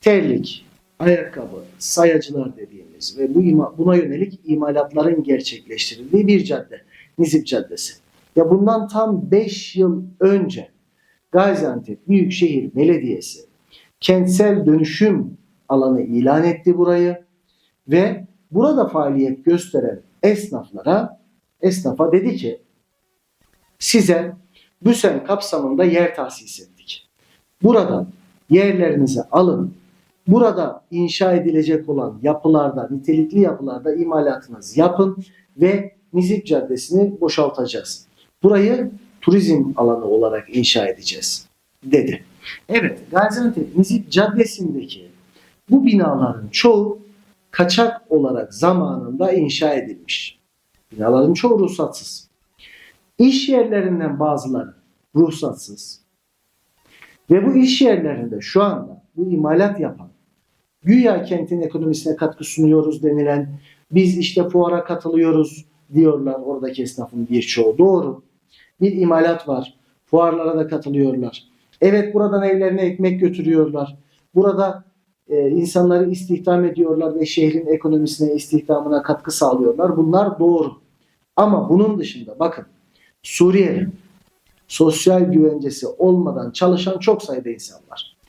terlik, ayakkabı, sayacılar dediğimiz ve bu buna yönelik imalatların gerçekleştirildiği bir cadde. Nizip Caddesi. Ya bundan tam 5 yıl önce Gaziantep Büyükşehir Belediyesi kentsel dönüşüm alanı ilan etti burayı ve burada faaliyet gösteren esnaflara esnafa dedi ki size BÜSEM kapsamında yer tahsis ettik. Buradan yerlerinizi alın. Burada inşa edilecek olan yapılarda, nitelikli yapılarda imalatınızı yapın ve Nizip Caddesi'ni boşaltacağız. Burayı turizm alanı olarak inşa edeceğiz dedi. Evet, Gaziantep Nizip Caddesi'ndeki bu binaların çoğu kaçak olarak zamanında inşa edilmiş. Binaların çoğu ruhsatsız. İş yerlerinden bazıları ruhsatsız. Ve bu iş yerlerinde şu anda bu imalat yapan, güya kentin ekonomisine katkı sunuyoruz denilen, biz işte fuara katılıyoruz diyorlar oradaki esnafın birçoğu. Doğru. Bir imalat var. Fuarlara da katılıyorlar. Evet buradan evlerine ekmek götürüyorlar. Burada e, insanları istihdam ediyorlar ve şehrin ekonomisine, istihdamına katkı sağlıyorlar. Bunlar doğru. Ama bunun dışında bakın Suriye'de sosyal güvencesi olmadan çalışan çok sayıda insan var.